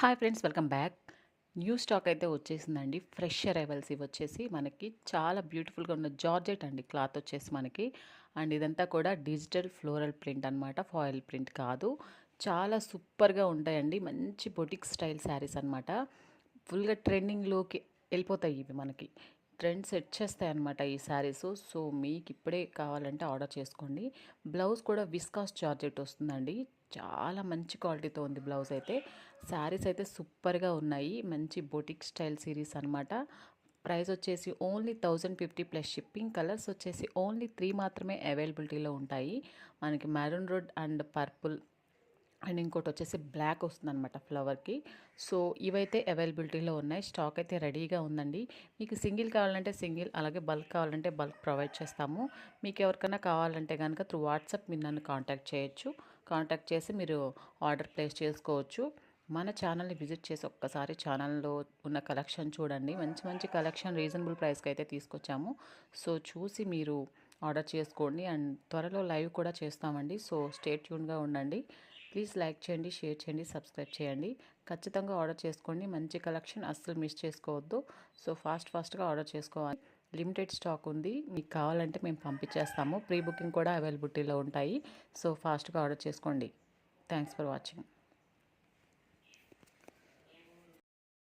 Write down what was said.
Hi friends welcome back new stock అయితే వచ్చేసిందండి. Fresh arrivals ఇవి వచ్చేసి మనకి చాలా బ్యూటిఫుల్గా ఉన్న జార్జెట్ అండి. క్లాత్ వచ్చేసి మనకి. అండ్ ఇదంతా కూడా డిజిటల్ ఫ్లోరల్ ప్రింట్ అనమాట ఫాయిల్ ప్రింట్ కాదు. చాలా సూపర్గా ఉంటాయండి. మంచి బొటిక్ స్టైల్ శారీస్ అనమాట ఫుల్గా ట్రెండింగ్లోకి వెళ్ళిపోతాయి ఇవి మనకి. ట్రెండ్ సెట్ చేస్తాయి అనమాట ఈ శారీస్. సో మీకు ఇప్పుడే కావాలంటే ఆర్డర్ చేసుకోండి. బ్లౌజ్ కూడా విస్కాస్ జార్జెట్ వస్తుందండి. చాలా మంచి క్వాలిటీతో ఉంది బ్లౌజ్ అయితే. శారీస్ అయితే సూపర్గా ఉన్నాయి. మంచి బొటిక్ స్టైల్ సిరీస్ అనమాట ప్రైస్ వచ్చేసి only thousand fifty plus shipping. Colours వచ్చేసి ఓన్లీ త్రీ మాత్రమే అవైలబిలిటీలో ఉంటాయి. మనకి maroon red and purple and ఇంకోటి వచ్చేసి బ్లాక్ వస్తుంది అనమాట ఫ్లవర్కి. సో ఇవైతే అవైలబిలిటీలో ఉన్నాయి. స్టాక్ అయితే రెడీగా ఉందండి. మీకు సింగిల్ కావాలంటే సింగిల్ అలాగే బల్క్ కావాలంటే బల్క్ ప్రొవైడ్ చేస్తాము. మీకు ఎవరికైనా కావాలంటే కనుక త్రూ వాట్సాప్ మీరు నన్ను కాంటాక్ట్ చేయొచ్చు. కాంటాక్ట్ చేసి మీరు ఆర్డర్ ప్లేస్ చేసుకోవచ్చు. మన ఛానల్ని విజిట్ చేసి ఒక్కసారి ఛానల్లో ఉన్న కలెక్షన్ చూడండి. మంచి మంచి కలెక్షన్ రీజనబుల్ ప్రైస్కి అయితే తీసుకొచ్చాము. సో చూసి మీరు ఆర్డర్ చేసుకోండి. అండ్ త్వరలో లైవ్ కూడా చేస్తామండి. సో స్టేట్ ట్యూన్గా ఉండండి. ప్లీజ్ లైక్ చేయండి షేర్ చేయండి సబ్స్క్రైబ్ చేయండి. ఖచ్చితంగా ఆర్డర్ చేసుకోండి. మంచి కలెక్షన్ అస్సలు మిస్ చేసుకోవద్దు. సో ఫాస్ట్ ఫాస్ట్గా ఆర్డర్ చేసుకోవాలి. లిమిటెడ్ స్టాక్ ఉంది. మీకు కావాలంటే మేము పంపించేస్తాము. ప్రీ బుకింగ్ కూడా అవైలబిలిటీలో ఉంటాయి. సో ఫాస్ట్గా ఆర్డర్ చేసుకోండి. Thanks for watching.